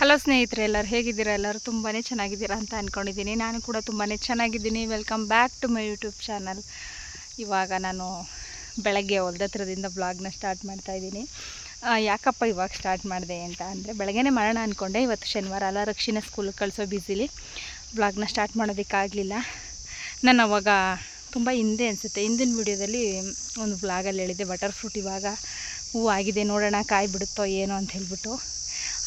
Hello ಸ್ನೇಹಿತರೆ, ಎಲ್ಲರೂ ಹೇಗಿದ್ದೀರಾ? ಎಲ್ಲರೂ ತುಂಬಾ ಚೆನ್ನಾಗಿದ್ದೀರಾ ಅಂತ ಅಂದ್ಕೊಂಡಿದ್ದೀನಿ ನಾನು ಕೂಡ ತುಂಬಾ ಚೆನ್ನಾಗಿದ್ದೀನಿ. Welcome back to my YouTube channel ಇವಾಗ ನಾನು ಬೆಳಗ್ಗೆ ಹೊಲ್ದತ್ರದಿಂದ ಬ್ಲಾಗ್ನ ಸ್ಟಾರ್ಟ್ ಮಾಡ್ತಾಯಿದ್ದೀನಿ ಯಾಕಪ್ಪ ಇವಾಗ ಸ್ಟಾರ್ಟ್ ಮಾಡಿದೆ ಅಂತ ಅಂದರೆ, ಬೆಳಗ್ಗೆನೇ ಮಾಡೋಣ ಅಂದ್ಕೊಂಡೆ ಇವತ್ತು ಶನಿವಾರ ಅಲ್ಲ, ರಕ್ಷಿಣ ಸ್ಕೂಲಿಗೆ ಕಳಿಸೋ ಬ್ಯುಸಿಲಿ ಬ್ಲಾಗ್ನ ಸ್ಟಾರ್ಟ್ ಮಾಡೋದಕ್ಕಾಗಲಿಲ್ಲ ನಾನು ಅವಾಗ ತುಂಬ ಹಿಂದೆ ಅನಿಸುತ್ತೆ. ಹಿಂದಿನ ವಿಡಿಯೋದಲ್ಲಿ ಒಂದು ಬ್ಲಾಗಲ್ಲಿ ಹೇಳಿದ್ದೆ ಬಟರ್ ಫ್ರೂಟ್ ಇವಾಗ ಹೂವು ಆಗಿದೆ ನೋಡೋಣ ಕಾಯಿ ಬಿಡುತ್ತೋ ಏನೋ ಅಂತ ಹೇಳ್ಬಿಟ್ಟು.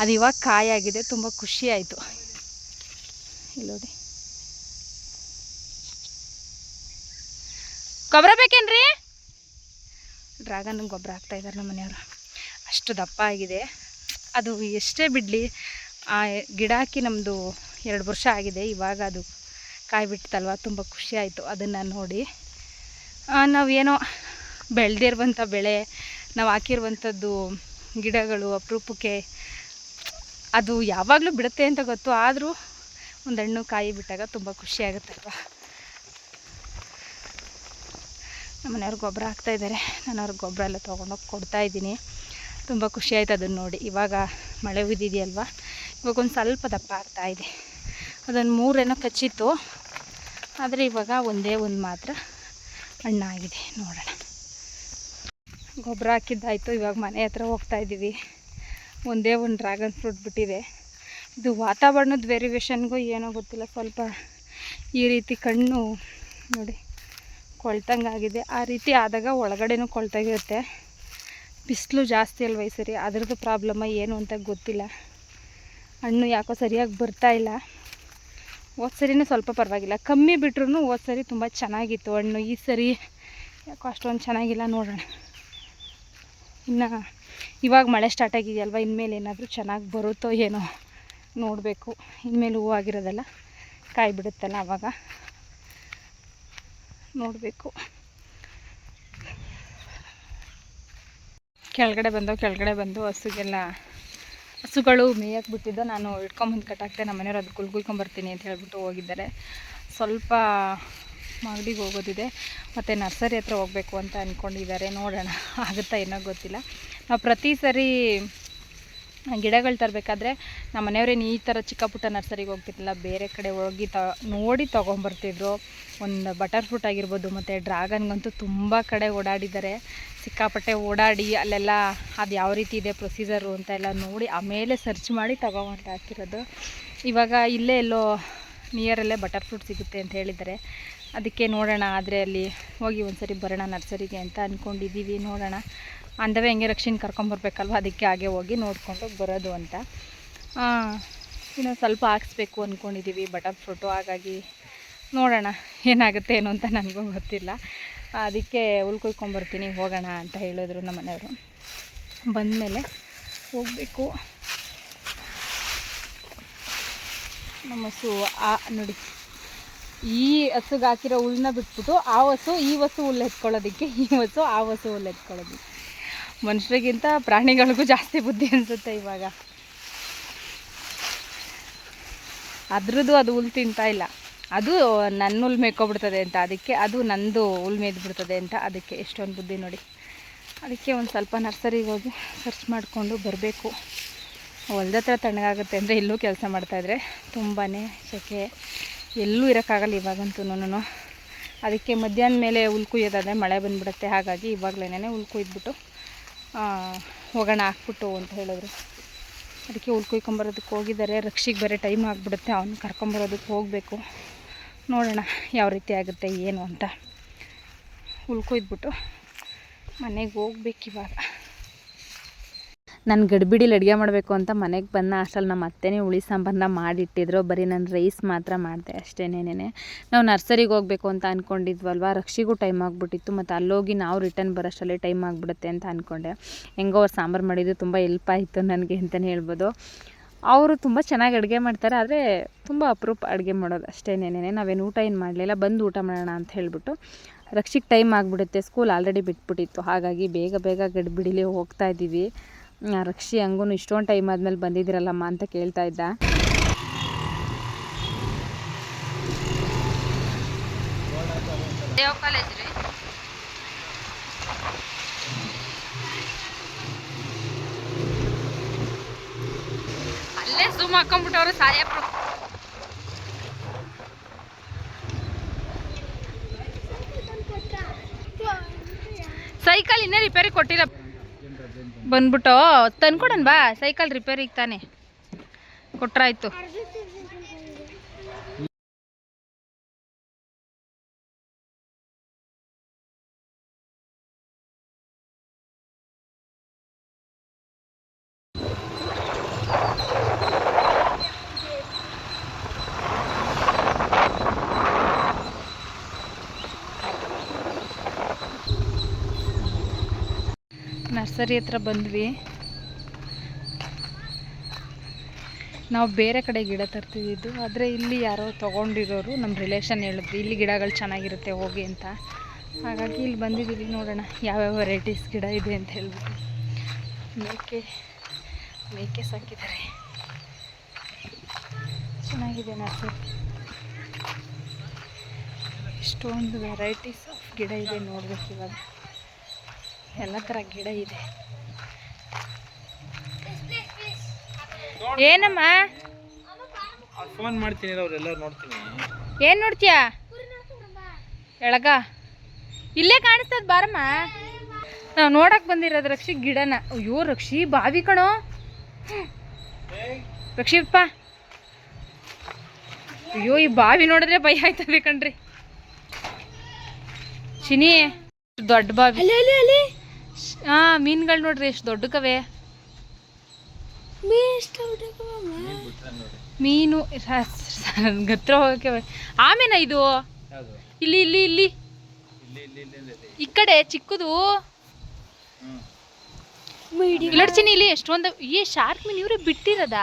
ಅದು ಇವಾಗ ಕಾಯಾಗಿದೆ ತುಂಬ ಖುಷಿ ಆಯಿತು. ಇಲ್ಲಿ ನೋಡಿ. ಗೊಬ್ಬರ ಬೇಕೇನ್ರಿ? ಡ್ರಾಗನ್ ಗೊಬ್ಬರ ಹಾಕ್ತಾ ಇದ್ದಾರೆ ನಮ್ಮ ಮನೆಯವರು. ಅಷ್ಟು ದಪ್ಪ ಆಗಿದೆ. ಅದು ಎಷ್ಟೇ ಬಿಡಲಿ, ಆ ಗಿಡ ಹಾಕಿ ನಮ್ಮದು ಎರಡು ವರ್ಷ ಆಗಿದೆ, ಇವಾಗ ಅದು ಕಾಯಿ ಬಿಡ್ತಲ್ವ ತುಂಬ ಖುಷಿ ಆಯಿತು. ಅದನ್ನು ನೋಡಿ. ನಾವೇನೋ ಬೆಳೆದಿರುವಂಥ ಬೆಳೆ, ನಾವು ಹಾಕಿರುವಂಥದ್ದು ಗಿಡಗಳು ಅಪರೂಪಕ್ಕೆ ಅದು ಯಾವಾಗಲೂ ಬಿಡುತ್ತೆ ಅಂತ ಗೊತ್ತು, ಆದರೂ ಒಂದು ಹಣ್ಣು ಕಾಯಿ ಬಿಟ್ಟಾಗ ತುಂಬ ಖುಷಿ ನಮ್ಮನೆಯವ್ರು ನಮ್ಮ ಮನೆಯವ್ರು ಗೊಬ್ಬರ ಹಾಕ್ತಾಯಿದ್ದಾರೆ ನಾನು ಅವ್ರಿಗೆ ಗೊಬ್ಬರ ಎಲ್ಲ ತೊಗೊಂಡೋಗಿ ಕೊಡ್ತಾಯಿದ್ದೀನಿ ತುಂಬ ಖುಷಿ ಆಯ್ತು ಅದನ್ನು ನೋಡಿ. ಇವಾಗ ಮಳೆ ಉಯ್ದಿದೆಯಲ್ವ? ಇವಾಗ ಒಂದು ಸ್ವಲ್ಪ ದಪ್ಪ ಆಗ್ತಾಯಿದೆ ಅದೊಂದು ಮೂರೇನೋ ಕಚ್ಚಿತ್ತು. ಆದರೆ ಇವಾಗ ಒಂದೇ ಒಂದು ಮಾತ್ರ ಹಣ್ಣಾಗಿದೆ. ನೋಡೋಣ. ಗೊಬ್ಬರ ಹಾಕಿದ್ದಾಯಿತು. ಇವಾಗ ಮನೆ ಹತ್ರ ಹೋಗ್ತಾಯಿದ್ದೀವಿ ಒಂದೇ ಒಂದು ಡ್ರ್ಯಾಗನ್ ಫ್ರೂಟ್ ಬಿಟ್ಟಿದೆ. ಇದು ವಾತಾವರಣದ ವೇರಿಯೇಷನ್ಗೂ ಏನೋ ಗೊತ್ತಿಲ್ಲ, ಸ್ವಲ್ಪ ಈ ರೀತಿ ಕಣ್ಣು ನೋಡಿ ಕೊಳ್ತಂಗಾಗಿದೆ ಆ ರೀತಿ ಆದಾಗ ಒಳಗಡೆನೂ ಕೊಳ್ತಾಗಿರುತ್ತೆ. ಬಿಸಿಲು ಜಾಸ್ತಿ ಅಲ್ವ ಈ ಸರಿ? ಅದ್ರದ್ದು ಪ್ರಾಬ್ಲಮ್ಮ ಏನು ಅಂತ ಗೊತ್ತಿಲ್ಲ. ಹಣ್ಣು ಯಾಕೋ ಸರಿಯಾಗಿ ಬರ್ತಾ ಇಲ್ಲ. ಹೋದ ಸರಿನೇ ಸ್ವಲ್ಪ ಪರವಾಗಿಲ್ಲ. ಕಮ್ಮಿ ಬಿಟ್ರೂ ಹೋದ ಸರಿ ತುಂಬ ಚೆನ್ನಾಗಿತ್ತು ಹಣ್ಣು. ಈ ಸರಿ ಯಾಕೋ ಅಷ್ಟೊಂದು ಚೆನ್ನಾಗಿಲ್ಲ ನೋಡೋಣ. ಇನ್ನು ಇವಾಗ ಮಳೆ ಸ್ಟಾರ್ಟ್ ಆಗಿದೆಯಲ್ವ? ಇನ್ಮೇಲೆ ಏನಾದರೂ ಚೆನ್ನಾಗಿ ಬರುತ್ತೋ ಏನೋ ನೋಡಬೇಕು. ಇನ್ಮೇಲೆ ಹೂವು ಆಗಿರೋದಲ್ಲ ಕಾಯಿ ಬಿಡುತ್ತಲ್ಲ ಆವಾಗ ನೋಡಬೇಕು. ಕೆಳಗಡೆ ಬಂದು ಕೆಳಗಡೆ ಬಂದು ಹಸುಗೆಲ್ಲ, ಹಸುಗಳು ಮೇಯಕ್ಕೆ ಬಿಟ್ಟಿದ್ದು ನಾನು ಇಟ್ಕೊಂಬಂದು ಕಟ್ಟಾಕ್ತೆ ನಮ್ಮ ಮನೆಯವ್ರು ಅದು ಕುಲ್ಗುಯ್ಕೊಂಬರ್ತೀನಿ ಅಂತ ಹೇಳ್ಬಿಟ್ಟು ಹೋಗಿದ್ದಾರೆ. ಸ್ವಲ್ಪ ಮಾಗಡಿಗೆ ಹೋಗೋದಿದೆ. ಮತ್ತು ನರ್ಸರಿ ಹತ್ರ ಹೋಗಬೇಕು ಅಂತ ಅಂದ್ಕೊಂಡಿದ್ದಾರೆ ನೋಡೋಣ, ಆಗುತ್ತಾ ಏನೋ ಗೊತ್ತಿಲ್ಲ. ನಾವು ಪ್ರತಿ ಸರಿ ಗಿಡಗಳು ತರಬೇಕಾದ್ರೆ ನಮ್ಮ ಮನೆಯವ್ರೇನು ಈ ಥರ ಚಿಕ್ಕ ಪುಟ್ಟ ನರ್ಸರಿಗೆ ಹೋಗ್ತಿರ್ಲಿಲ್ಲ. ಬೇರೆ ಕಡೆ ಹೋಗಿ ತ, ನೋಡಿ ತೊಗೊಂಬರ್ತಿದ್ರು. ಒಂದು ಬಟರ್ ಫ್ರೂಟ್ ಆಗಿರ್ಬೋದು, ಮತ್ತು ಡ್ರ್ಯಾಗನ್ಗಂತೂ ತುಂಬ ಕಡೆ ಓಡಾಡಿದ್ದಾರೆ. ಸಿಕ್ಕಾಪಟ್ಟೆ ಓಡಾಡಿ ಅಲ್ಲೆಲ್ಲ ಅದು ಯಾವ ರೀತಿ ಇದೆ ಪ್ರೊಸೀಜರು ಅಂತ ಎಲ್ಲ ನೋಡಿ ಆಮೇಲೆ ಸರ್ಚ್ ಮಾಡಿ ತಗೊಂಡು ಹಾಕಿರೋದು ಇವಾಗ ಇಲ್ಲೇ ಎಲ್ಲೋ ನಿಯರಲ್ಲೇ ಬಟರ್ ಫ್ರೂಟ್ ಸಿಗುತ್ತೆ ಅಂತ ಹೇಳಿದ್ದಾರೆ. ಅದಕ್ಕೆ ನೋಡೋಣ, ಆದರೆ ಅಲ್ಲಿ ಹೋಗಿ ಒಂದು ಸರಿ ಬರೋಣ ನರ್ಸರಿಗೆ ಅಂತ ಅಂದ್ಕೊಂಡಿದ್ದೀವಿ ನೋಡೋಣ. ಅಂದವೇ ಹೆಂಗೆ ರಕ್ಷಿನ ಕರ್ಕೊಂಬರ್ಬೇಕಲ್ವ? ಅದಕ್ಕೆ ಹಾಗೆ ಹೋಗಿ ನೋಡಿಕೊಂಡು ಬರೋದು ಅಂತ. ಇನ್ನೊಂದು ಸ್ವಲ್ಪ ಹಾಕ್ಸ್ಬೇಕು ಅಂದ್ಕೊಂಡಿದ್ದೀವಿ ಬಟರ್ ಫ್ರೂಟು. ಹಾಗಾಗಿ ನೋಡೋಣ ಏನಾಗುತ್ತೆ ಏನು ಅಂತ ನನಗೂ ಗೊತ್ತಿಲ್ಲ. ಅದಕ್ಕೆ ಉಳ್ಕೊಯ್ಕೊಂಬರ್ತೀನಿ ಹೋಗೋಣ ಅಂತ ಹೇಳಿದ್ರು ನಮ್ಮ ಮನೆಯವರು ಬಂದಮೇಲೆ ಹೋಗಬೇಕು. ನಮ್ಮ ಸು ಆ, ನೋಡಿ. ಈ ಹಸುಗೆ ಹಾಕಿರೋ ಹುಲ್ಲನ್ನ ಬಿಟ್ಬಿಟ್ಟು ಆ ಹಸು ಈ ಹಸು ಹುಲ್ಲು ಎತ್ಕೊಳ್ಳೋದಕ್ಕೆ ಈ ಹಸು ಆ ಹಸು ಹುಲ್ಲು ಎತ್ಕೊಳ್ಳೋದಕ್ಕೆ ಮನುಷ್ಯರಿಗಿಂತ ಪ್ರಾಣಿಗಳಿಗೂ ಜಾಸ್ತಿ ಬುದ್ಧಿ ಅನಿಸುತ್ತೆ ಇವಾಗ. ಅದ್ರದ್ದು ಅದು ಹುಲ್ ತಿಂತಾ ಇಲ್ಲ. ಅದು ನನ್ನ ಹುಲ್ ಮೇಯ್ಕೊಬಿಡ್ತದೆ ಅಂತ, ಅದಕ್ಕೆ ಅದು ನಂದು ಹುಲ್ ಮೇಯ್ದುಬಿಡ್ತದೆ ಅಂತ ಅದಕ್ಕೆ ಎಷ್ಟೊಂದು ಬುದ್ಧಿ ನೋಡಿ. ಅದಕ್ಕೆ ಒಂದು ಸ್ವಲ್ಪ ನರ್ಸರಿಗೆ ಹೋಗಿ ಸರ್ಚ್ ಮಾಡಿಕೊಂಡು ಬರಬೇಕು. ಹೊಲ್ದತ್ರ ತಣ್ಣಗಾಗುತ್ತೆ ಅಂದರೆ ಇಲ್ಲೂ ಕೆಲಸ ಮಾಡ್ತಾಯಿದ್ರೆ ತುಂಬಾ ಸೆಕೆ. ಎಲ್ಲೂ ಇರೋಕ್ಕಾಗಲ್ಲ ಇವಾಗಂತೂ ಅದಕ್ಕೆ ಮಧ್ಯಾಹ್ನ ಮೇಲೆ ಹುಲ್ ಕುಯ್ಯೋದಾದರೆ ಮಳೆ ಬಂದುಬಿಡುತ್ತೆ. ಹಾಗಾಗಿ ಇವಾಗಲೇ ಹುಲ್ ಕುಯ್ದುಬಿಟ್ಟು ಹೋಗೋಣ ಹಾಕ್ಬಿಟ್ಟು ಅಂತ ಹೇಳಿದ್ರು. ಅದಕ್ಕೆ ಹುಲ್ ಕುಯ್ಕೊಂಬರೋದಕ್ಕೆ ಹೋಗಿದ್ದಾರೆ. ರಕ್ಷಿಗೆ ಬೇರೆ ಟೈಮ್ ಆಗಿಬಿಡುತ್ತೆ. ಅವ್ನು ಕರ್ಕೊಂಬರೋದಕ್ಕೆ ಹೋಗಬೇಕು. ನೋಡೋಣ ಯಾವ ರೀತಿ ಆಗುತ್ತೆ, ಏನು ಅಂತ. ಹುಲ್ ಕುಯ್ದುಬಿಟ್ಟು ಮನೆಗೆ ಹೋಗ್ಬೇಕು ಇವಾಗ ನಾನು ಗಡಿಬಿಡಿಲಿ ಅಡುಗೆ ಮಾಡಬೇಕು ಅಂತ ಮನೆಗೆ ಬಂದ ಅಷ್ಟಲ್ಲಿ ನಮ್ಮ ಅತ್ತೆನೇ ಹುಳಿ ಸಾಂಬಾರನ್ನ ಮಾಡಿಟ್ಟಿದ್ರು. ಬರೀ ನಾನು ರೈಸ್ ಮಾತ್ರ ಮಾಡಿದೆ ಅಷ್ಟೇನೇನೆ ನಾವು ನರ್ಸರಿಗೆ ಹೋಗಬೇಕು ಅಂತ ಅಂದ್ಕೊಂಡಿದ್ವಲ್ವ ರಕ್ಷಿಗೂ ಟೈಮ್ ಆಗಿಬಿಟ್ಟಿತ್ತು ಮತ್ತು ಅಲ್ಲೋಗಿ ನಾವು ರಿಟರ್ನ್ ಬರೋಷ್ಟರಲ್ಲಿ ಟೈಮ್ ಆಗಿಬಿಡುತ್ತೆ ಅಂತ ಅಂದ್ಕೊಂಡೆ ಹೆಂಗೋ ಅವ್ರು ಸಾಂಬಾರು ಮಾಡಿದ್ದು ತುಂಬ ಹೆಲ್ಪ್ ಆಯಿತು ನನಗೆ ಅಂತಲೇ ಹೇಳ್ಬೋದು. ಅವರು ತುಂಬ ಚೆನ್ನಾಗಿ ಅಡುಗೆ ಮಾಡ್ತಾರೆ, ಆದರೆ ತುಂಬ ಅಪರೂಪ ಅಡುಗೆ ಮಾಡೋದು ಅಷ್ಟೇನೇನೆ ನಾವೇನು ಊಟ ಏನು ಮಾಡಲಿಲ್ಲ, ಬಂದು ಊಟ ಮಾಡೋಣ ಅಂತ ಹೇಳಿಬಿಟ್ಟು ರಕ್ಷಿಗೆ ಟೈಮ್ ಆಗಿಬಿಡುತ್ತೆ. ಸ್ಕೂಲ್ ಆಲ್ರೆಡಿ ಬಿಟ್ಬಿಟ್ಟಿತ್ತು. ಹಾಗಾಗಿ ಬೇಗ ಬೇಗ ಗಡ್ಬಿಡಿಲಿ ಹೋಗ್ತಾ ಇದ್ದೀವಿ ರಕ್ಷಿ ಹಂಗೂ ಇಷ್ಟೊಂದು ಟೈಮ್ ಆದಮೇಲೆ ಬಂದಿದ್ದೀರಲ್ಲಮ್ಮ ಅಂತ ಕೇಳ್ತಾ ಇದ್ದ. ಅಲ್ಲೇ ಸುಮ್ ಹಾಕೊಂಡ್ಬಿಟ್ಟವ್ರು ಸಾಯಪ್ರು ಸೈಕಲ್ ಇನ್ನೇ ರಿಪೇರಿ ಕೊಟ್ಟಿಲ್ಲ. ಬಂದ್ಬಿಟ್ಟು ತಂದ್ಕೊಡನ್ ಬಾ. ಸೈಕಲ್ ರಿಪೇರಿಗೆ ತಾನೆ. ಕೊಟ್ರಾಯ್ತು. ನರ್ಸರಿ ಹತ್ರ ಬಂದ್ವಿ. ನಾವು ಬೇರೆ ಕಡೆ ಗಿಡ ತರ್ತಿದ್ದು ಆದರೆ ಇಲ್ಲಿ ಯಾರೋ ತೊಗೊಂಡಿರೋರು ನಮ್ಮ ರಿಲೇಷನ್ ಹೇಳಿದ್ರು, ಇಲ್ಲಿ ಗಿಡಗಳು ಚೆನ್ನಾಗಿರುತ್ತೆ, ಹೋಗಿ ಅಂತ. ಹಾಗಾಗಿ ಇಲ್ಲಿ ಬಂದಿದ್ದೀವಿ ನೋಡೋಣ, ಯಾವ್ಯಾವ ವೆರೈಟೀಸ್ ಗಿಡ ಇದೆ ಅಂತ ಹೇಳ್ಬಿಟ್ಟು. ಮೇಕೆ ಮೇಕೆ ಸಾಕಿದ್ದಾರೆ. ಚೆನ್ನಾಗಿದೆ ನರ್ಸರಿ ಇಷ್ಟೊಂದು ವೆರೈಟೀಸ್ ಆಫ್ ಗಿಡ ಇದೆ ನೋಡ್ಬೇಕು ಇವಾಗ. ಎಲ್ಲ ತರ ಗಿಡ ಇದೆ. ಏನಮ್ಮ? ಫೋನ್ ಮಾಡ್ತೀನಿ ಅವ್ರೆಲ್ಲರೂ ನೋಡ್ತೀನಿ. ಏನು ನೋಡ್ತೀಯಾ? ಎಳಗ ಇಲ್ಲೇ ಕಾಣಿಸ್ತದ ಬಾರಮ್ಮ. ನಾವ್ ನೋಡಕ್ ಬಂದಿರೋದು ರಕ್ಷಿ ಗಿಡನ. ಅಯ್ಯೋ ರಕ್ಷಿ ಬಾವಿ ಕಣೋ. ರಕ್ಷಿಪ್ಪ ಅಯ್ಯೋ ಈ ಬಾವಿ ನೋಡಿದ್ರೆ ಭಯ ಆಯ್ತದೆ ಕಣ್ರಿ. ಚಿನಿ ದೊಡ್ಡ ಬಾವಿ. ಹಾ ಮೀನುಗಳು ನೋಡ್ರಿ ಎಷ್ಟು ದೊಡ್ಡಕವೆ. ಮೀನು ಗತ್ರ ಹೋಗಕ್ಕೆ ಆಮೇನ ಇದು? ಇಲ್ಲಿ ಇಲ್ಲಿ ಇಲ್ಲಿ. ಇಲ್ಲಿ ಇಲ್ಲಿ ಇಲ್ಲಿ ಇಲ್ಲಿ ಈ ಕಡೆ ಚಿಕ್ಕದು. ಇಲ್ಲಡ್ತೀನಿ ಇಲ್ಲಿ ಎಷ್ಟೊಂದು ಈ ಶಾರ್ಕ್ ಮೀನು ಇವ್ರೆ ಬಿಟ್ಟಿರದ?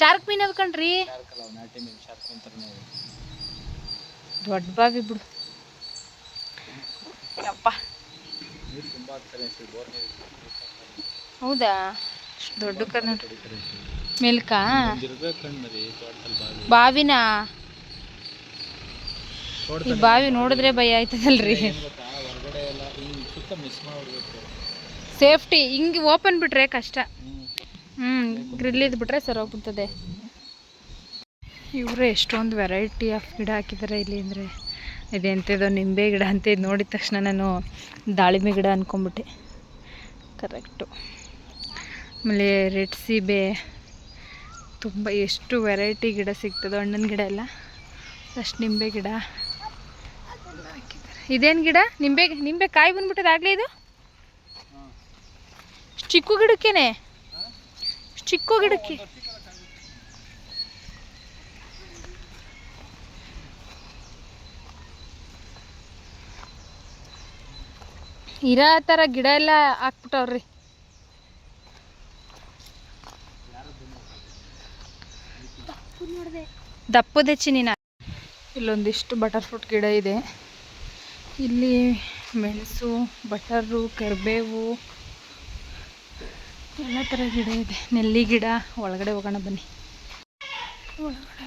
ಶಾರ್ಕ್ ಮೀನ್ ಅವ್? ಕಣ್ರಿ. ದೊಡ್ಡ ಬಾವಿ ಬಿಡು ಯಪ್ಪ ನೀರು ತುಂಬ ಆಗ್ತಾರೆ ಅಷ್ಟೇ ಬೋರ್ ನೀರು ಹೌದಾ? ದೊಡ್ಡ ಕರ್ನಾಟಕ ಮಿಲ್ಕಾ? ಬಾವಿನ? ಈ ಬಾವಿ ನೋಡಿದ್ರೆ ಭಯ ಆಯ್ತದಲ್ರಿ. ಸೇಫ್ಟಿ, ಹಿಂಗೆ ಓಪನ್ ಬಿಟ್ರೆ ಕಷ್ಟ. ಗ್ರಿಲ್ ಗ್ರಿಲ್ಲಿದ್ ಬಿಟ್ರೆ ಸರಿ ಹೋಗ್ಬಿಡ್ತದೆ. ಇವರು ಎಷ್ಟೊಂದು ವೆರೈಟಿ ಆಫ್ ಗಿಡ ಹಾಕಿದ್ದಾರೆ ಇಲ್ಲಿ ಅಂದರೆ. ಇದೆಂಥದ್ದು ನಿಂಬೆ ಗಿಡ ಅಂತ ಇದು ನೋಡಿದ ತಕ್ಷಣ ನಾನು ದಾಳಿಂಬೆ ಗಿಡ ಅಂದ್ಕೊಂಬಿಟ್ಟೆ ಕರೆಕ್ಟು ಆಮೇಲೆ ರೆಡ್ ಸೀಬೆ ತುಂಬ ಎಷ್ಟು ವೆರೈಟಿ ಗಿಡ ಸಿಗ್ತದೋ ಹಣ್ಣಿನ ಗಿಡ ಎಲ್ಲ. ಫಸ್ಟ್ ನಿಂಬೆ ಗಿಡ. ಇದೇನು ಗಿಡ? ನಿಂಬೆ ನಿಂಬೆ ಕಾಯಿ ಬಂದ್ಬಿಟ್ಟದಾಗಲೇ ಇದು? ಚಿಕ್ಕು ಗಿಡಕ್ಕೇನೆ? ಚಿಕ್ಕು ಗಿಡಕ್ಕೆ. ಇರೋ ಥರ ಗಿಡ ಎಲ್ಲ ಹಾಕ್ಬಿಟ್ಟವ್ರಿ. ದಪ್ಪದ ಚಿನ್ನ ಇಲ್ಲೊಂದಿಷ್ಟು ಬಟರ್ ಫ್ರೂಟ್ ಗಿಡ ಇದೆ. ಇಲ್ಲಿ ಮೆಣಸು, ಬಟರು, ಕರಿಬೇವು, ಎಲ್ಲ ಥರ ಗಿಡ ಇದೆ. ನೆಲ್ಲಿ ಗಿಡ, ಒಳಗಡೆ ಹೋಗೋಣ ಬನ್ನಿ. ಒಳಗಡೆ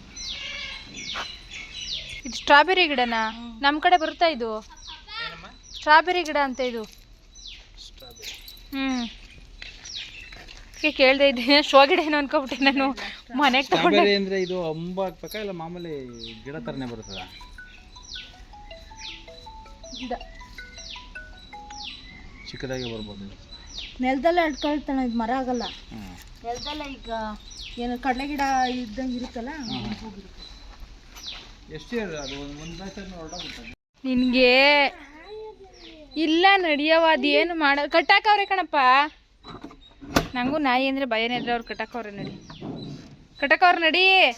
ಇದು ಸ್ಟ್ರಾಬೆರಿ ಗಿಡನಾ? ನಮ್ಮ ಕಡೆ ಬರುತ್ತಾ ಇದು? ಸ್ಟ್ರಾಬೆರಿ ಗಿಡ ಅಂತ ಇದು. ಹ್ಮ್. ಹ್ಞೂ ಕೇಳ್ದೆ ಇದ್ದೀನಿ. ಶೋ ಗಿಡ ಏನೋ ಅನ್ಕೊಬಿಟ್ಟೆ ನಾನು. ಮನೆಗೆ ತಗೊಂಡೆ ಅಂದ್ರೆ ಇದು ಅಂಬ ಹಾಕ್ಬೇಕಾ ಇಲ್ಲ ಮಾಮೂಲಿ ಗಿಡ ತರನೇ ಬರ್ತದ ಗಿಡ. ಚಿಕ್ಕದಾಗಿ ಬರ್ಬೋದು. ನೆಲದಲ್ಲೇ ಅಡ್ಕೊಳ್ತಾನೆ ಇದು ಮರ ಆಗಲ್ಲ. ನೆಲದಲ್ಲೇ ಈಗ ಏನು ಕಡಲೆ ಗಿಡ ಇದ್ದಂಗೆ ಇರುತ್ತಲ್ಲ ಎಷ್ಟು ಅದು ಒಂದು ನಿನಗೆ ಇಲ್ಲ ನಡಿಯವ ಏನು ಮಾಡ, ಕಟ್ಟಾಕವ್ರೆ ಕಣಪ್ಪ. ನಂಗೂ ನಾಯಿ ಅಂದರೆ ಭಯನೇ ಇದ್ರೆ ಅವ್ರು ಕಟ್ಟಾಕವ್ರೆ ನಡಿ. ಕಟ್ಟಾಕವ್ರ ನಡಿ.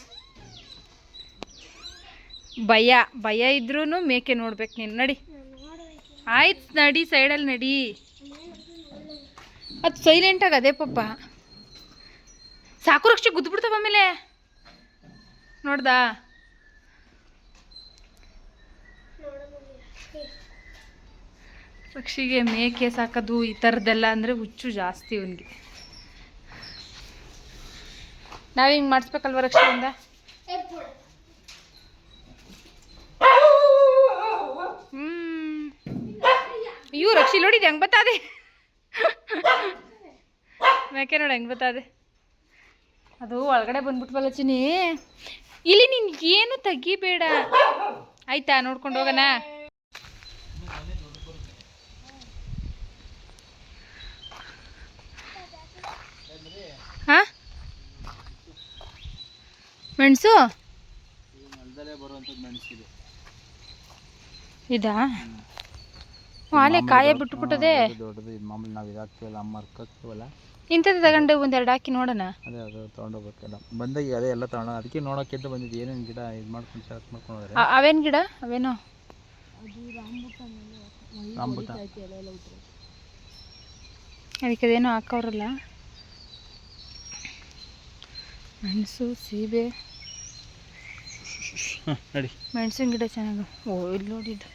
ಭಯ ಭಯ ಇದ್ರೂ ಮೇಕೆ ನೋಡ್ಬೇಕು ನೀನು, ನಡಿ. ಆಯ್ತು, ನಡಿ, ಸೈಡಲ್ಲಿ ನಡಿ. ಅದು ಸೈಲೆಂಟಾಗಿ ಅದೇ ಪಪ್ಪ ಸಾಕು ರಕ್ಷೆ ಗುದ್ಬಿಡ್ತಾವ ಆಮೇಲೆ. ನೋಡ್ದಾ? ಪಕ್ಷಿಗೆ ಮೇಕೆ ಸಾಕೋದು ಈ ಥರದ್ದೆಲ್ಲ ಅಂದರೆ ಹುಚ್ಚು ಜಾಸ್ತಿ ಅವನಿಗೆ ನಾವು ಹಿಂಗೆ ಮಾಡಿಸ್ಬೇಕಲ್ವ ರಕ್ಷೆಯಿಂದ ಹ್ಞೂ ಅಯ್ಯೋ, ರಕ್ಷಿ ನೋಡಿದೆ ಹೆಂಗೆ ಬತ್ತಾದೆ? ಮೇಕೆ ನೋಡಿ ಹೆಂಗೆ ಬತ್ತಾದೆ? ಅದು ಒಳಗಡೆ ಬಂದ್ಬಿಟ್ವಲ್ಲ ಚಿನಿ ಇಲ್ಲಿ ನೀನು ಏನು ತೆಗಿಬೇಡ. ಆಯ್ತಾ, ನೋಡ್ಕೊಂಡು ಹೋಗೋಣ? ಹಾ? ಮೆಣಸು? ಇದಾ? ಆಲೆ ಕಾಯ ಬಿಟ್ಬಿಟ್ಟದೆ. ದೊಡ್ಡದು ಇದು ಮಾಮೂಲಿ ನಾವು ಇದಾಕ್ತೀವಲ್ಲ ಅಮ್ಮ ಹಾಕ್ತೀವಲ್ಲ ಇಂಥದ್ದು ತಗೊಂಡು ಒಂದೆರಡು ಹಾಕಿ ನೋಡೋಣ. ಅದೇ ಅದು ತೊಗೊಂಡೋಗ್ಬೇಕಲ್ಲ ಬಂದಾಗ ಅದೇ ಎಲ್ಲ ತಗೊಂಡು ಅದಕ್ಕೆ ನೋಡೋಕೆ ಅಂತ ಬಂದಿದ್ದು. ಏನೇನು ಗಿಡ ಇದು ಮಾಡ್ಕೊಂಡು ಸೆಲೆಕ್ಟ್ ಮಾಡ್ಕೊಂಡು ಹೋದ್ರೆ? ಅವೇನ್ ಗಿಡ? ಅವೇನೋ? ಅದಕ್ಕೆ ಅದೇನೋ ಹಾಕವ್ರಲ್ಲ. ಮೆಣಸು ಸೀಬೆ. ನೋಡಿ. ಮೆಣಸಿನ ಗಿಡ ಚೆನ್ನಾಗಿ. ಓ ಇಲ್ಲಿ ನೋಡಿದ್ದು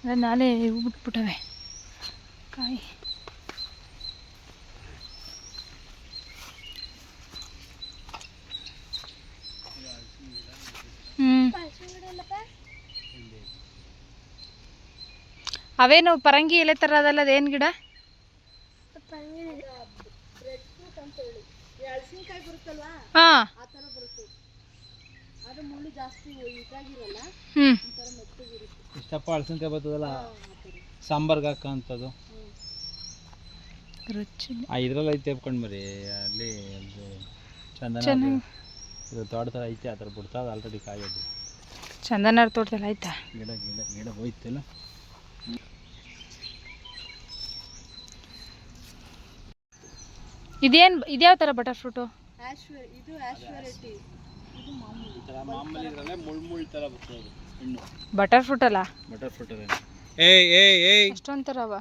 ಅಲ್ಲ ನಾಳೆ ಇವು ಬಿಟ್ಬಿಟ್ಟವೆ ಕಾಯಿ ಅವೇನು ಪರಂಗಿ ಎಲೆ ಥರ ಅದಲ್ಲ ಅದೇನು ಗಿಡ? ಬರುತ್ತಲ್ವಾ? ಹಾಂ. ಆ ಥರ ಬರುತ್ತೆ. ಅದು ಮುಳ್ಳು ಜಾಸ್ತಿ ಇದಾಗಿರಲ್ಲ ಹ್ಞೂ ಒಂಥರ ಮೆತ್ತಗಿರುತ್ತೆ. ಇಷ್ಟಪ್ಪ ಅಳಸನ್ಕಾಯಿ ಬರ್ತದಲ್ಲ? ಸಾಂಬಾರ್ಗೆ ಹಾಕೋಂಥದ್ದು ರುಚಿ ಆ ಇದ್ರಲ್ಲಿ ಐತೆ ತೆಪ್ಕೊಂಡು ಬರಿ ಅಲ್ಲಿ ಅದು ಚಂದನ ಚೆನ್ನಾಗಿ ಇದು ತೋಟ ಥರ ಐತೆ ಆ ಥರ ಬಿಡ್ತಾವೆ ಆಲ್ರೆಡಿ ಕಾಯೋದು. ಚಂದನವ್ರ ತೋಟದಲ್ಲಿ ಆಯ್ತಾ? ಗಿಡ ಗಿಡ ಗಿಡ ಹೋಯ್ತಲ್ಲ? ಇದೇನು ಇದ್ಯಾವ ತರ ಬಟರ್ ಫ್ರೂಟ್ ಇದು ಬಟರ್ ಫ್ರೂಟ್ ಅಲ್ಲ? ಬಟರ್ ಫ್ರೂಟ್ ಅಲ್ಲ ಏಯ್ ಏಯ್ ಏಯ್. ಅಷ್ಟೊಂದು ಥರ ಅವ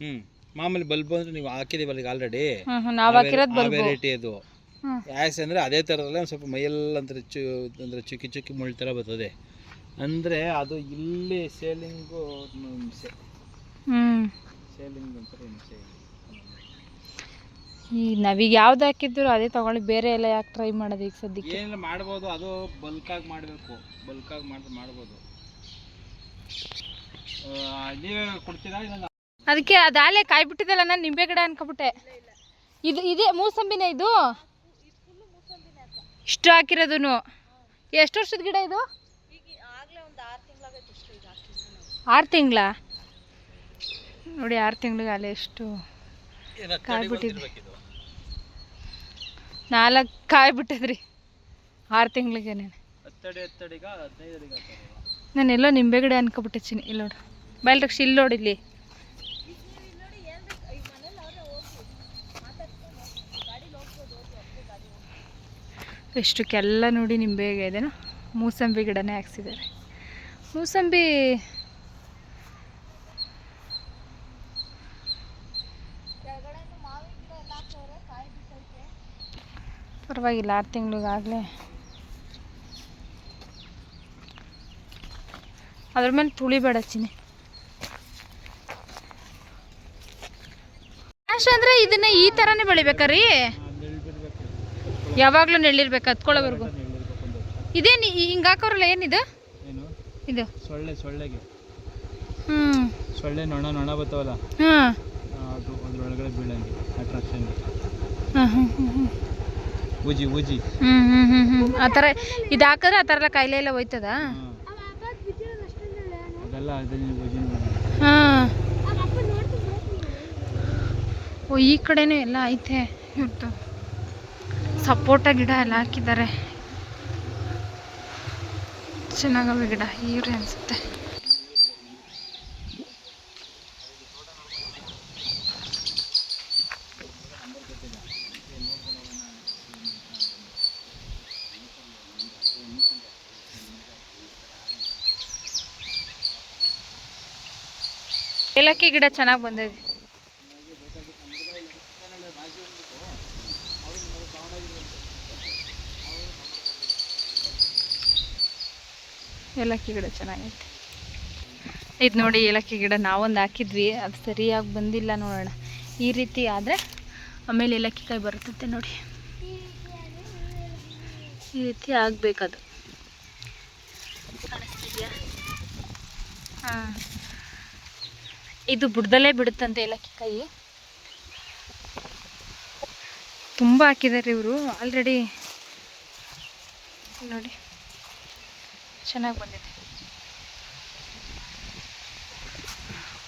ಹ್ಞೂ ಮಾಮೂಲಿ ಬಲ್ಬ್ ಅಂದ್ರೆ ನೀವು ಹಾಕಿದೀವಲ್ಲ ಈಗ ಆಲ್ರೆಡಿ ನಾವು ಹಾಕಿರೋದು ಬಲ್ಬು. ವೆರೈಟಿ ಅದು ಯಾಸ್ ಅಂದ್ರೆ ಅದೇ ಥರದಲ್ಲೇ ಒಂದು ಸ್ವಲ್ಪ ಮೈಯೆಲ್ಲ ಅಂದ್ರೆ ಚು ಅಂದರೆ ಚುಕ್ಕಿ ಚುಕ್ಕಿ ಮುಳ್ಳು ತರ ಬರ್ತದೆ. ಅಂದ್ರೆ ಅದು ಇಲ್ಲಿ ಸೇಲಿಂಗು ಹಿಂಸೆ ಹ್ಮ್. ಸೇಲಿಂಗ್ ಅಂತ ಹಿಂಸೆ ಈ ನಾವೀಗ ಯಾವ್ದು ಹಾಕಿದ್ರು ಅದೇ ತಗೊಳ್ಳಿ ಬೇರೆ ಎಲ್ಲ ಯಾಕೆ ಟ್ರೈ ಮಾಡೋದು ಈಗ ಸದ್ಯಕ್ಕೆ? ಏನಿಲ್ಲ ಮಾಡ್ಬೋದು. ಅದು ಬಲ್ಕಾಗಿ ಮಾಡಬೇಕು. ಬಲ್ಕಾಗಿ ಮಾಡಿ ಮಾಡ್ಬೋದು. ಆ, ನೀವೇ ಕೊಡ್ತೀರಾ ಇಲ್ಲ ಅದಕ್ಕೆ ಅದಾಲೆ ಕಾಯಿ ಬಿಟ್ಟಿದ್ದಲ್ಲ ನಾನು ನಿಂಬೆ ಗಿಡ ಅನ್ಕೊಬಿಟ್ಟೆ. ಇದು ಇದೇ ಮೂಸಂಬಿನೇ ಇದು? ಇಷ್ಟು ಹಾಕಿರೋದು ಎಷ್ಟು ವರ್ಷದ ಗಿಡ ಇದು? ಆರು ತಿಂಗಳ? ನೋಡಿ ಆರು ತಿಂಗಳಿಗೆ ಅಲ್ಲೇ ಎಷ್ಟು ಕಾಯಿ ಬಿಟ್ಟಿದೆ ನಾಲ್ಕು ಕಾಯಿ ಬಿಟ್ಟದ್ರಿ ಆರು ತಿಂಗಳಿಗೆ ನಾನು. ಎಲ್ಲೋ ನಿಂಬೆ ಗಿಡ ಅನ್ಕೊಬಿಟ್ಟಿರ್ತೀನಿ. ಇಲ್ಲಿ ನೋಡು. ಬಯಲ್ ರಕ್ಷಿ ಇಲ್ಲಿ ನೋಡಿ ಇಲ್ಲಿ. ಎಷ್ಟಕ್ಕೆಲ್ಲ ನೋಡಿ ನಿಂಬೆ ಇದೆನೋ? ಮೂಸಂಬಿ ಗಿಡನೇ ಹಾಕ್ಸಿದ್ದಾರೆ. ಮೂಸಂಬಿ ಪರವಾಗಿಲ್ಲ ಆರು ತಿಂಗಳಿಗಾಗಲೇ. ಅದ್ರ ಮೇಲೆ ತುಳಿಬೇಡ ಚಿನಿ ಅಂದ್ರೆ ಇದನ್ನ ಈ ಥರನೇ ಬೆಳಿಬೇಕಾರೀ ಯಾವಾಗಲೂ ನೆಳ್ಳಿರ್ಬೇಕು ಹತ್ಕೊಳ್ಳೋವರೆಗೂ. ಇದೇನು ಹಿಂಗೆ ಹಾಕೋರಲ್ಲ ಏನಿದು ಏನು? ಇದು. ಸೊಳ್ಳೆ ಸೊಳ್ಳೆಗೆ. ಹ್ಞೂ ಸೊಳ್ಳೆ ನೊಣ ನೊಣ ಬರ್ತಾವಲ್ಲ ಹಾಂ. ಅದು ಅದ್ರೊಳಗಡೆ ಬೀಳಂಗೆ ಅಟ್ರಾಕ್ಷನ್ಗೆ ಹಾಂ ಹ್ಞೂ ಹ್ಞೂ ಉಜಿ ಹ್ಞೂ ಹ್ಞೂ ಹ್ಞೂ ಆ ಥರ ಇದು ಹಾಕಿದ್ರೆ ಆ ಥರ ಎಲ್ಲ ಕಾಯಿಲೆ ಎಲ್ಲ ಹೋಯ್ತದ? ಅದೆಲ್ಲ ಅದನ್ನ ಹಾಂ. ಓ ಈ ಕಡೆನೂ ಎಲ್ಲ ಐತೆ. ಇವ್ರದ್ದು ಸಪೋಟ ಗಿಡ ಎಲ್ಲ ಹಾಕಿದ್ದಾರೆ. ಚೆನ್ನಾಗವೆ ಗಿಡ ಇವ್ರೆ ಅನಿಸುತ್ತೆ. ಏಲಕ್ಕಿ ಗಿಡ ಚೆನ್ನಾಗಿ ಬಂದಿದೆ ಏಲಕ್ಕಿ ಗಿಡ ಚೆನ್ನಾಗೈತೆ. ಇದು ನೋಡಿ ಏಲಕ್ಕಿ ಗಿಡ ನಾವೊಂದು ಹಾಕಿದ್ವಿ ಅದು ಸರಿಯಾಗಿ ಬಂದಿಲ್ಲ ನೋಡೋಣ. ಈ ರೀತಿ ಆದರೆ ಆಮೇಲೆ ಏಲಕ್ಕಿ ಕಾಯಿ ಬರುತ್ತಂತೆ ನೋಡಿ. ಈ ರೀತಿ ಆಗಬೇಕದು. ಕಾಣಿಸ್ತಿದೆಯಾ? ಹಾಂ. ಇದು ಬುಡದಲ್ಲೇ ಬಿಡುತ್ತಂತೆ ಏಲಕ್ಕಿ ಕಾಯಿ. ತುಂಬ ಹಾಕಿದ್ದಾರೆ ಇವರು. ಆಲ್ರೆಡಿ ನೋಡಿ, ಚೆನ್ನಾಗಿ ಬಂದಿದೆ.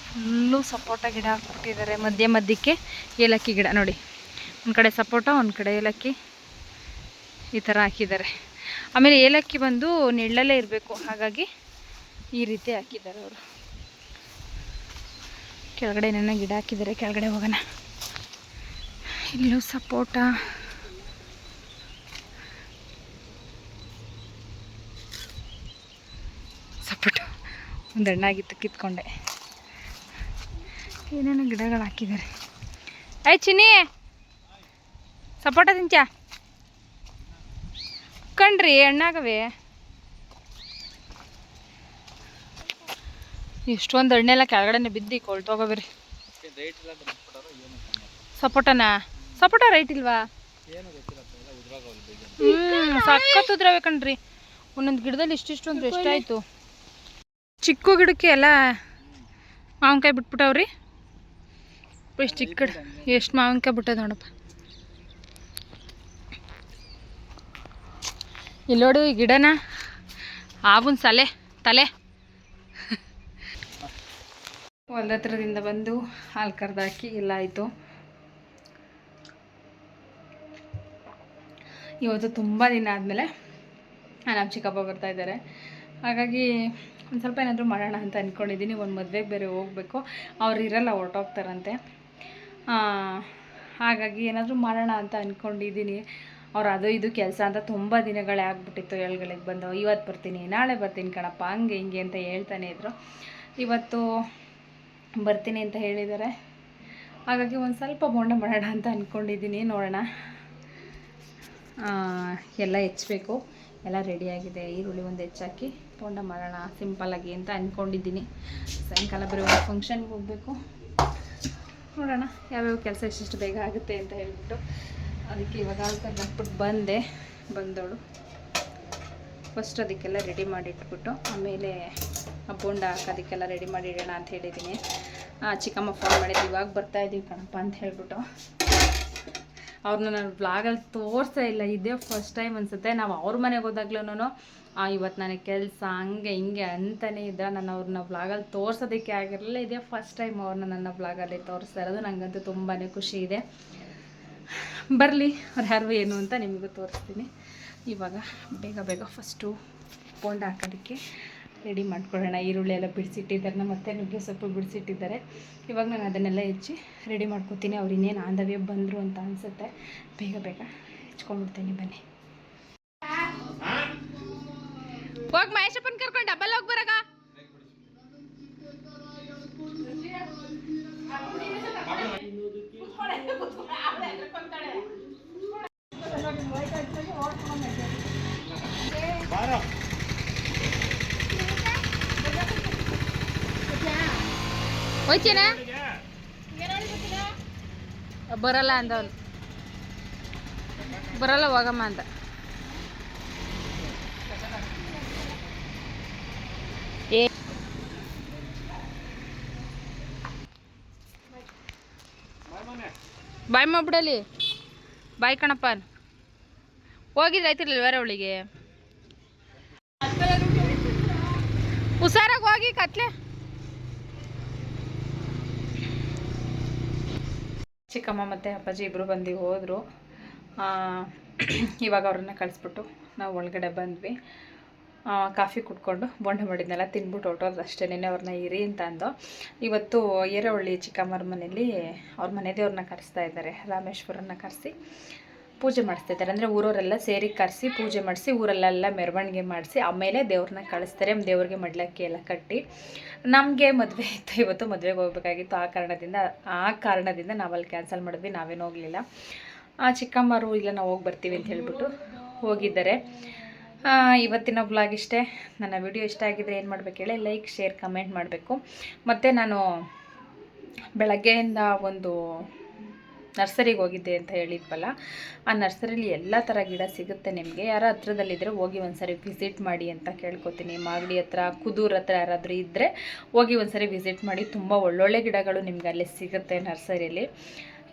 ಫುಲ್ಲು ಸಪೋಟ ಗಿಡ ಹಾಕ್ಬಿಟ್ಟಿದ್ದಾರೆ ಮಧ್ಯ ಮಧ್ಯಕ್ಕೆ ಏಲಕ್ಕಿ ಗಿಡ. ನೋಡಿ, ಒಂದು ಕಡೆ ಸಪೋಟ, ಒಂದು ಕಡೆ ಏಲಕ್ಕಿ ಈ ಥರ ಹಾಕಿದ್ದಾರೆ ಆಮೇಲೆ ಏಲಕ್ಕಿ ಬಂದು ನೆಳ್ಳಲ್ಲೇ ಇರಬೇಕು. ಹಾಗಾಗಿ ಈ ರೀತಿ ಹಾಕಿದ್ದಾರೆ ಅವರು. ಕೆಳಗಡೆ ಏನೇನೋ ಗಿಡ ಹಾಕಿದ್ದಾರೆ, ಕೆಳಗಡೆ ಹೋಗೋಣ. ಇಲ್ಲೂ ಸಪೋಟ. ಸಪೋಟ. ಒಂದು ಹಣ್ಣಾಗಿತ್ತು ಕಿತ್ಕೊಂಡೆ. ಏನೇನೋ ಗಿಡಗಳು ಹಾಕಿದ್ದಾರೆ. ಐ ಚಿನ್ನಿ! ಸಪೋಟ ತಿಂಚ ಕಣ್ರಿ ಹಣ್ಣಾಗವೆ ಇಷ್ಟೊಂದು ಹಣ್ಣೆಲ್ಲ ಕೆಳಗಡೆನೆ ಬಿದ್ದು ಏನು ಸಪೋಟನಾ? ಸಪೋಟ ರೈಟ್ ಇಲ್ವಾ? ಹ್ಞೂ ಸಖತ್ ಉದ್ರವೆ ಕಣ್ರಿ. ಒಂದೊಂದು ಗಿಡದಲ್ಲಿ ಇಷ್ಟಿಷ್ಟು ಅಂದ್ರೆ ಎಷ್ಟಾಯಿತು ಚಿಕ್ಕ ಗಿಡಕ್ಕೆ ಎಲ್ಲ ಮಾವಿನಕಾಯಿ ಬಿಟ್ಬಿಟ್ಟವ್ರಿ. ಎಷ್ಟು ಚಿಕ್ಕ ಎಷ್ಟು ಮಾವಿನಕಾಯಿ ಬಿಟ್ಟದ ನೋಡಪ್ಪ. ಇಲ್ಲೋಡು ಈ ಗಿಡನ, ಆವನ್ ಸಲೆ, ತಲೆ. ಹೊಲ್ದ ಹತ್ರದಿಂದ ಬಂದು ಹಾಲು ಕರೆದಾಕಿ ಎಲ್ಲ ಆಯಿತು. ಇವತ್ತು ತುಂಬ ದಿನ ಆದಮೇಲೆ ನಮ್ಮ ಚಿಕ್ಕಪ್ಪ ಬರ್ತಾ ಇದ್ದಾರೆ. ಹಾಗಾಗಿ ಒಂದು ಸ್ವಲ್ಪ ಏನಾದರೂ ಮಾಡೋಣ ಅಂತ ಅಂದ್ಕೊಂಡಿದ್ದೀನಿ ಒಂದು ಮದುವೆಗೆ ಬೇರೆ ಹೋಗಬೇಕು. ಅವ್ರು ಇರಲ್ಲ, ಹೊರಟೋಗ್ತಾರಂತೆ. ಹಾಗಾಗಿ ಏನಾದರೂ ಮಾಡೋಣ ಅಂತ ಅಂದ್ಕೊಂಡಿದ್ದೀನಿ ಅವ್ರು ಅದು ಇದು ಕೆಲಸ ಅಂತ ತುಂಬ ದಿನಗಳೇ ಆಗ್ಬಿಟ್ಟಿತ್ತು ಏಳುಗಳಿಗೆ ಬಂದು. ಇವತ್ತು ಬರ್ತೀನಿ, ನಾಳೆ ಬರ್ತೀನಿ ಕಣಪ್ಪ, ಹಂಗೆ ಹಿಂಗೆ ಅಂತ ಹೇಳ್ತಾನೆ ಇದ್ರು. ಇವತ್ತು ಬರ್ತೀನಿ ಅಂತ ಹೇಳಿದ್ದಾರೆ. ಹಾಗಾಗಿ ಒಂದು ಸ್ವಲ್ಪ ಬೋಂಡ ಮಾಡೋಣ ಅಂತ ಅಂದ್ಕೊಂಡಿದ್ದೀನಿ ನೋಡೋಣ. ಎಲ್ಲ ಹೆಚ್ಚಬೇಕು ಎಲ್ಲ ರೆಡಿಯಾಗಿದೆ ಈರುಳ್ಳಿ ಒಂದು ಹೆಚ್ಚಾಕಿ ಬೋಂಡ ಮಾಡೋಣ ಸಿಂಪಲ್ಲಾಗಿ ಅಂತ ಅಂದ್ಕೊಂಡಿದ್ದೀನಿ ಸಾಯಂಕಾಲ ಬರೀ ಒಂದು ಫಂಕ್ಷನ್ಗೆ ಹೋಗಬೇಕು. ನೋಡೋಣ ಯಾವ್ಯಾವ ಕೆಲಸ ಎಷ್ಟೆಷ್ಟು ಬೇಗ ಆಗುತ್ತೆ ಅಂತ ಹೇಳ್ಬಿಟ್ಟು. ಅದಕ್ಕೆ ಇವಾಗ ಬಂದೆ. ಬಂದವಳು. ಫಸ್ಟ್ ಅದಕ್ಕೆಲ್ಲ ರೆಡಿ ಮಾಡಿ ಇಟ್ಬಿಟ್ಟು ಆಮೇಲೆ ಬೋಂಡ ಹಾಕೋದಕ್ಕೆಲ್ಲ ರೆಡಿ ಮಾಡಿ ಇಡೋಣ ಅಂತ ಹೇಳಿದ್ದೀನಿ. ಚಿಕ್ಕಮ್ಮ ಫೋನ್ ಮಾಡಿದ್ದು, ಇವಾಗ ಬರ್ತಾ ಇದ್ದೀವಿ ಕಣಪ್ಪ ಅಂತ ಹೇಳ್ಬಿಟ್ಟು. ಅವ್ರನ್ನ ನಾನು ಬ್ಲಾಗಲ್ಲಿ ತೋರಿಸೇ ಇಲ್ಲ, ಇದೇ ಫಸ್ಟ್ ಟೈಮ್ ಅನಿಸುತ್ತೆ. ನಾವು ಅವ್ರ ಮನೆಗೆ ಹೋದಾಗ್ಲೂ ಇವತ್ತು ನನಗೆ ಕೆಲಸ ಹಂಗೆ ಹಿಂಗೆ ಅಂತಲೇ ಇದ್ದ. ನಾನು ಅವ್ರನ್ನ ಬ್ಲಾಗಲ್ಲಿ ತೋರಿಸೋದಕ್ಕೆ ಆಗಿರಲಿಲ್ಲ, ಇದೇ ಫಸ್ಟ್ ಟೈಮ್ ಅವ್ರನ್ನ ನನ್ನ ಬ್ಲಾಗಲ್ಲಿ ತೋರಿಸ್ತಾ ಇರೋದು. ನನಗಂತೂ ತುಂಬಾ ಖುಷಿ ಇದೆ. ಬರಲಿ, ಅವ್ರು ಯಾರು ಏನು ಅಂತ ನಿಮಗೂ ತೋರಿಸ್ತೀನಿ. ಇವಾಗ ಬೇಗ ಬೇಗ ಫಸ್ಟು ಪೋಂಡ ಹಾಕೋದಕ್ಕೆ ರೆಡಿ ಮಾಡ್ಕೊಳ್ಳೋಣ. ಈರುಳ್ಳಿ ಎಲ್ಲ ಬಿಡಿಸಿಟ್ಟಿದ್ದಾರೆ. ಮತ್ತೆ ನುಗ್ಗೆ ಸೊಪ್ಪು ಬಿಡಿಸಿಟ್ಟಿದ್ದಾರೆ. ಇವಾಗ ನಾನು ಅದನ್ನೆಲ್ಲ ಹೆಚ್ಚಿ ರೆಡಿ ಮಾಡ್ಕೊತೀನಿ. ಅವ್ರು ಇನ್ನೇನು ಆಂಧವ್ಯ ಬಂದರು ಅಂತ ಅನಿಸುತ್ತೆ. ಬೇಗ ಬೇಗ ಹೆಚ್ಕೊಂಡ್ಬಿಡ್ತೀನಿ. ಬನ್ನಿ. ಹೋಗಿ ಮಹೇಶಪ್ಪನ ಕರ್ಕೊಂಡು ಡಬ್ಬಲ್ ಹೋಗಿ ಬರಾಗ. ಬರಲ್ಲ ಅಂದವನು. ಬರಲ್ಲ ಹೋಗಮ್ಮ ಅಂದ. ಏ. ಬಾಯ್ ಮಾಡ್ಬಿಡಲಿ ಬಾಯ್ ಕಣಪ್ಪ. ಹೋಗಿದ್ರೆ ಆಯ್ತಿರ್ಲಿಲ್ಲ ಬೇರೆ ಅವಳಿಗೆ ಹುಷಾರಾಗಿ ಹೋಗಿ ಕತ್ಲೆ. ಚಿಕ್ಕಮ್ಮ ಮತ್ತು ಅಪ್ಪಾಜಿ ಇಬ್ಬರು ಬಂದು ಹೋದರು. ಇವಾಗ ಅವ್ರನ್ನ ಕಳಿಸ್ಬಿಟ್ಟು ನಾವು ಒಳಗಡೆ ಬಂದ್ವಿ. ಕಾಫಿ ಕುಡ್ಕೊಂಡು ಬೋಂಡ ಮಾಡಿದ್ನೆಲ್ಲ, ತಿನ್ಬಿಟ್ಟು ಹೊಟ್ಟೋದು ಅಷ್ಟೇ. ಅವ್ರನ್ನ ಇರಿ ಅಂತ ಅಂದು. ಇವತ್ತು ಏರವಳ್ಳಿ ಚಿಕ್ಕಮ್ಮರ ಮನೇಲಿ ಅವ್ರ ಮನೆ ದೇವ್ರನ್ನ ಕರೆಸ್ತಾ ಇದ್ದಾರೆ. ರಾಮೇಶ್ವರನ್ನ ಕರೆಸಿ. ಪೂಜೆ ಮಾಡಿಸ್ತಿದ್ದಾರೆ. ಅಂದರೆ ಊರವರೆಲ್ಲ ಸೇರಿ ಕರೆಸಿ ಪೂಜೆ ಮಾಡಿಸಿ, ಊರಲ್ಲೆಲ್ಲ ಮೆರವಣಿಗೆ ಮಾಡಿಸಿ, ಆಮೇಲೆ ದೇವ್ರನ್ನ ಕಳಿಸ್ತಾರೆ. ದೇವ್ರಿಗೆ ಮಡ್ಲಕ್ಕಿ ಎಲ್ಲ ಕಟ್ಟಿ. ನಮಗೆ ಮದುವೆ ಇತ್ತು. ಇವತ್ತು ಮದುವೆಗೆ ಹೋಗ್ಬೇಕಾಗಿತ್ತು. ಆ ಕಾರಣದಿಂದ ಆ ಕಾರಣದಿಂದ ನಾವಲ್ಲಿ ಕ್ಯಾನ್ಸಲ್ ಮಾಡಿದ್ವಿ. ನಾವೇನು ಹೋಗಲಿಲ್ಲ. ಆ ಚಿಕ್ಕಮ್ಮರು, ಇಲ್ಲ ನಾವು ಹೋಗಿ ಬರ್ತೀವಿ ಅಂತ ಹೇಳ್ಬಿಟ್ಟು ಹೋಗಿದ್ದಾರೆ. ಇವತ್ತಿನ ಬ್ಲಾಗ್ ಇಷ್ಟೇ. ನನ್ನ ವಿಡಿಯೋ ಇಷ್ಟ ಆಗಿದ್ರೆ ಏನು ಮಾಡಬೇಕು ಹೇಳಿ? ಲೈಕ್ ಶೇರ್ ಕಮೆಂಟ್ ಮಾಡಬೇಕು. ಮತ್ತು ನಾನು ಬೆಳಗ್ಗೆಯಿಂದ ಒಂದು ನರ್ಸರಿಗೆ ಹೋಗಿದ್ದೆ ಅಂತ ಹೇಳಿದ್ವಲ್ಲ, ಆ ನರ್ಸರಿಲಿ ಎಲ್ಲ ಥರ ಗಿಡ ಸಿಗುತ್ತೆ ನಿಮಗೆ. ಯಾರ ಹತ್ರದಲ್ಲಿದ್ದರೆ ಹೋಗಿ ಒಂದ್ಸರಿ ವಿಸಿಟ್ ಮಾಡಿ ಅಂತ ಕೇಳ್ಕೊತೀನಿ. ಮಾಗಡಿ ಹತ್ರ, ಕುದೂರ್ ಹತ್ರ ಯಾರಾದರೂ ಇದ್ದರೆ ಹೋಗಿ ಒಂದ್ಸರಿ ವಿಸಿಟ್ ಮಾಡಿ. ತುಂಬ ಒಳ್ಳೊಳ್ಳೆ ಗಿಡಗಳು ನಿಮ್ಗೆ ಅಲ್ಲಿ ಸಿಗುತ್ತೆ ನರ್ಸರಿಯಲ್ಲಿ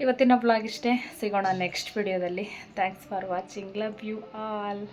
ಇವತ್ತಿನ ಬ್ಲಾಗ್ ಇಷ್ಟೇ. ಸಿಗೋಣ ನೆಕ್ಸ್ಟ್ ವಿಡಿಯೋದಲ್ಲಿ thanks for watching love you all